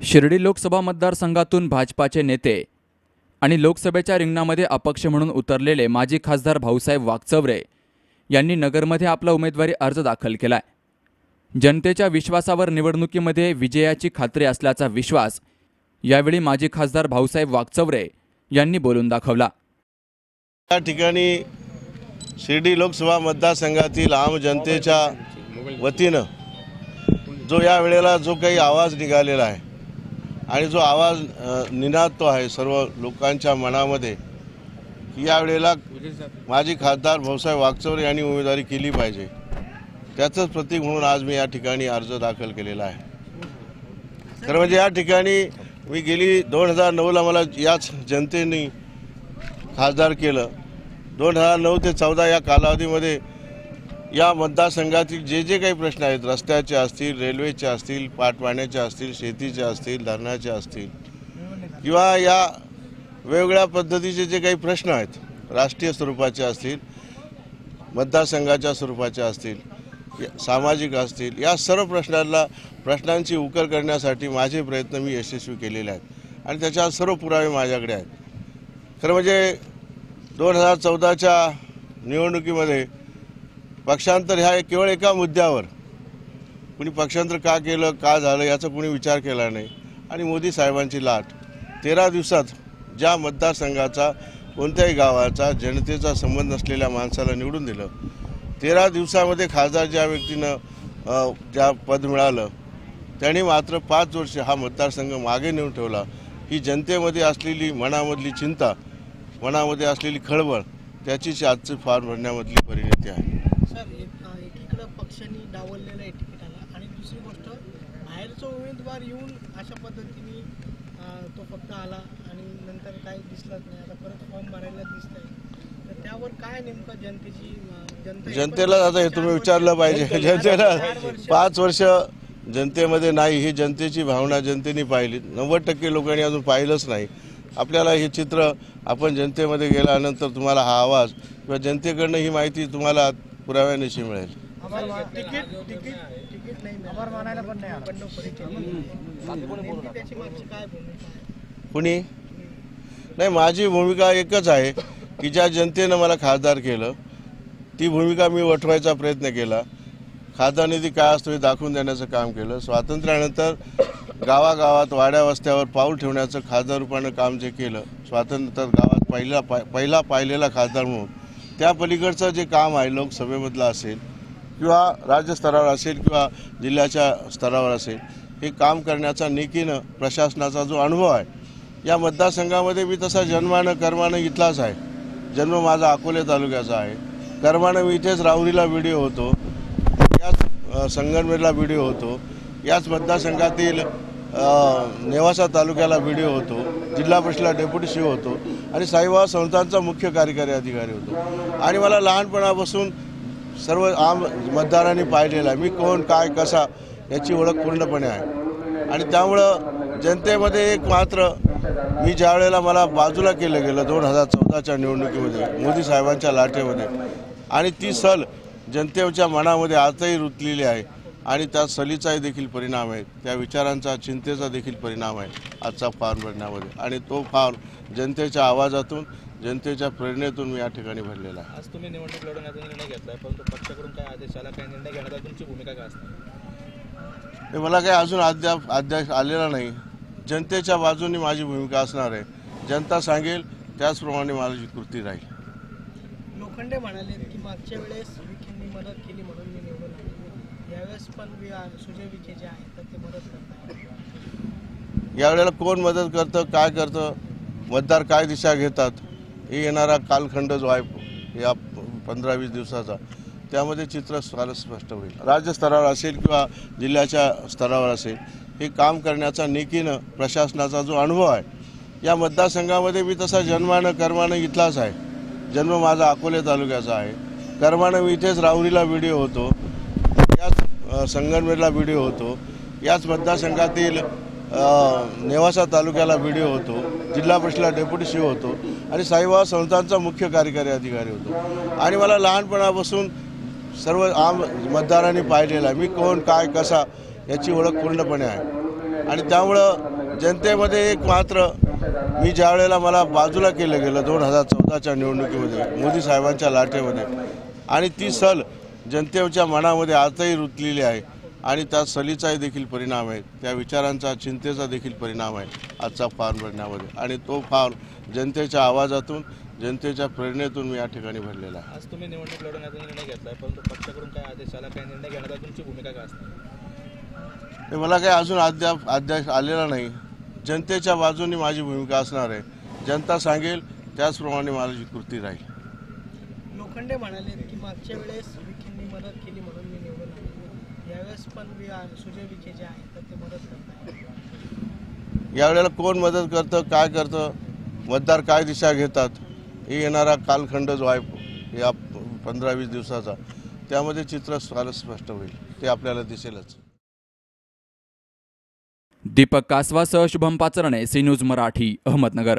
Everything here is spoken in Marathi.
शिर्डी लोकसभा मतदारसंघातून भाजपाचे नेते आणि लोकसभेच्या रिंगणामध्ये अपक्ष म्हणून उतरलेले माजी खासदार भाऊसाहेब वाकचवरे यांनी नगरमध्ये आपला उमेदवारी अर्ज दाखल केलाय. जनतेच्या विश्वासावर निवडणुकीमध्ये विजयाची खात्री असल्याचा विश्वास यावेळी माजी खासदार भाऊसाहेब वाकचवरे यांनी बोलून दाखवला. या ठिकाणी शिर्डी लोकसभा मतदारसंघातील आम जनतेच्या वतीनं जो या वेळेला जो काही आवाज निघालेला आहे आणि जो आवाज निनादतो आहे सर्व लोकांच्या मनामध्ये की या वेळेला माजी खासदार भाऊसाहेब वागचौरे यांनी उमेदवारी केली पाहिजे. त्याचंच प्रतीक म्हणून आज मी या ठिकाणी अर्ज दाखल केलेला आहे. तर म्हणजे या ठिकाणी मी गेली दोन हजार नऊला मला याच जनतेने खासदार केलं. दोन हजार नऊ ते चौदा या कालावधीमध्ये या मतदारसंघातील जे जे काही प्रश्न आहेत रस्त्याचे असतील रेल्वेचे असतील पाटपाण्याचे असतील शेतीचे असतील धरणाचे असतील किंवा या वेगवेगळ्या पद्धतीचे जे काही प्रश्न आहेत राष्ट्रीय स्वरूपाचे असतील मतदारसंघाच्या स्वरूपाचे असतील सामाजिक असतील या सर्व प्रश्नांना प्रश्नांची उकल करण्यासाठी माझे प्रयत्न मी यशस्वी केलेले आहेत आणि त्याच्या सर्व पुरावे माझ्याकडे आहेत. खरं म्हणजे दोन हजार चौदाच्या निवडणुकीमध्ये पक्षांतर ह्या केवळ एका मुद्द्यावर. कुणी पक्षांतर का केलं का झालं याचा कुणी विचार केला नाही. आणि मोदी साहेबांची लाट. तेरा दिवसात ज्या मतदारसंघाचा कोणत्याही गावाचा जनतेचा संबंध नसलेल्या माणसाला निवडून दिलं तेरा दिवसामध्ये खासदार ज्या व्यक्तीनं ज्या पद मिळालं त्याने मात्र पाच वर्ष हा मतदारसंघ मागे नेऊन ठेवला. ही जनतेमध्ये असलेली मनामधली चिंता मनामध्ये असलेली खळबळ त्याचीच आजचं फार भरण्यामधली परिणती आहे. सर एकीकडं पक्षांनी डावललेलं आहे तिकिटाला आणि दुसरी गोष्ट बाहेरचा उमेदवार येऊन अशा पद्धतीने तो फक्त आला आणि नंतर काही दिसलंच नाही. आता परत फॉर्म भरायला दिसतंय. तर त्यावर काय नेमकं जनतेची अ, जनता जनतेला आता हे तुम्ही विचारलं पाहिजे. जनतेला पाच वर्ष जनतेमध्ये नाही ही जनतेची भावना जनतेने पाहिली. नव्वद टक्के लोकांनी अजून पाहिलंच नाही. आपल्याला हे चित्र आपण जनतेमध्ये गेल्यानंतर तुम्हाला हा आवाज किंवा जनतेकडनं ही माहिती तुम्हाला पुराव्यानिशी मिळेल. कुणी? नाही माझी भूमिका एकच आहे की ज्या जनतेनं मला खासदार केलं ती भूमिका मी वठवायचा प्रयत्न केला. खासदार निधी काय असतो हे दाखवून देण्याचं काम केलं. स्वातंत्र्यानंतर गावागावात वाड्या वस्त्यावर पाऊल ठेवण्याचं खासदार रूपानं काम जे केलं स्वातंत्र्यात गावात पहिला पाय पहिला पाहिलेला खासदार म्हणून त्या पलीकडचं जे काम आहे लोकसभेमधलं असेल किंवा राज्यस्तरावर असेल किंवा जिल्ह्याच्या स्तरावर असेल हे काम करण्याचा नेकीनं प्रशासनाचा जो अनुभव आहे या मतदारसंघामध्ये मी तसा जन्मानं कर्मानं इथलाच आहे. जन्म माझा अकोले तालुक्याचा आहे. कर्मानं मी इथेच राहुरीला व्हिडिओ होतो याच अ, व्हिडिओ होतो. याच मतदारसंघातील नेवासा तालुक्याला व्हिडिओ होतो जिल्हा परिषदेला डेप्युटी सी होतो आणि साईबाबा संस्थांचा मुख्य कार्यकारी अधिकारी होतो. आणि मला लहानपणापासून सर्व आम मतदारांनी पाहिलेलं आहे मी कोण काय कसा याची ओळख पूर्णपणे आहे. आणि त्यामुळं जनतेमध्ये एक मात्र मी ज्या वेळेला मला बाजूला केलं गेलं दोन हजार चौदाच्या निवडणुकीमध्ये मोदी साहेबांच्या लाटेमध्ये आणि ती सल जनतेच्या मनामध्ये आजही रुतलेली आहे. आणि त्या सलीचाही देखील परिणाम आहे त्या विचारांचा चिंतेचा देखील परिणाम आहे आजचा फॉर्म भरण्यामध्ये आणि तो फॉर्म जनतेच्या आवाजातून जनतेच्या प्रेरणेतून मी या ठिकाणी भरलेला आहे. आज तुम्ही निवडणूक लढवण्याचा निर्णय घेतलाय परंतु पक्षाकडून काय आदेश आला काय निर्णय घेण्याचा तुमची भूमिका काय असणार? हे मला काही अजून अद्याप अध्यास आलेला नाही. जनतेच्या बाजूने माझी भूमिका असणार आहे. जनता सांगेल त्याचप्रमाणे माझी कृती राहील. लोखंडे म्हणाले की मागच्या वेळेस विखेंनी मदत केली म्हणून यावेळेस पण सुजय विखे जे आहेत तर ते मदत करतात. यावेळेला कोण मदत करतं काय करतं मतदार काय दिशा घेतात हे येणारा कालखंड जो आहे या पंधरा वीस दिवसाचा त्यामध्ये चित्र फारच स्पष्ट होईल. राज्यस्तरावर असेल किंवा जिल्ह्याच्या स्तरावर असेल हे काम करण्याचा निकीनं प्रशासनाचा जो अनुभव आहे या मतदारसंघामध्ये मी तसा जन्मानं कर्मानं इथलाच आहे. जन्म माझा अकोले तालुक्याचा आहे. कर्मानं मी इथेच राहुरीला व्हिडिओ होतो. संगमनेरला व्हिडिओ होतो. याच मतदारसंघातील नेवासा तालुक्याला व्हिडिओ होतो. जिल्हा परिषदेला डेप्युटी सी होतो. आणि साईबाबा संस्थांचा मुख्य कार्यकारी अधिकारी होतो. आणि मला लहानपणापासून सर्व आम मतदारांनी पाहिलेला मी कोण काय कसा याची ओळख पूर्णपणे आहे. आणि त्यामुळं जनतेमध्ये एक मात्र मी ज्या वेळेला मला बाजूला केलं गेलं दोन हजार चौदाच्या निवडणुकीमध्ये मोदी साहेबांच्या लाटेमध्ये आणि ती सल जनतेच्या मनामध्ये आजही रुतलेली आहे आणि त्या सलीचाही देखील परिणाम आहे. त्या विचारांचा चिंतेचा देखील परिणाम आहे आजचा फॉर्म भरण्यामध्ये आणि तो फॉर्म जनतेच्या आवाजातून जनतेच्या प्रेरणेतून मी या ठिकाणी भरलेला आहे. आज तुम्ही निवडणूक लढवण्याचा निर्णय घेतलाय परंतु पक्षाकडून काय आदेश आला काय निर्णय घेण्यात तुमची भूमिका काय असणार? हे मला काही अजून अद्याप अध्यास आलेला नाही. जनतेच्या बाजूने माझी भूमिका असणार आहे. जनता सांगेल त्याचप्रमाणे माझी कृती राहील. लोखंडे म्हणाले की मागच्या वेळेस मदत केली म्हणून मी निवडून आलो यावेळेस पण वि- सुजय विखे जे आहेत तर ते मदत करतात यावेळेला कोण मदत करतं काय करतं मतदार काय दिशा घेतात हे येणारा कालखंड जो आहे या पंधरा वीस दिवसाचा त्यामध्ये चित्र स्पष्ट होईल. ते आपल्याला दिसेलच. दीपक कासवासह शुभम पाचरणे सी न्यूज मराठी अहमदनगर.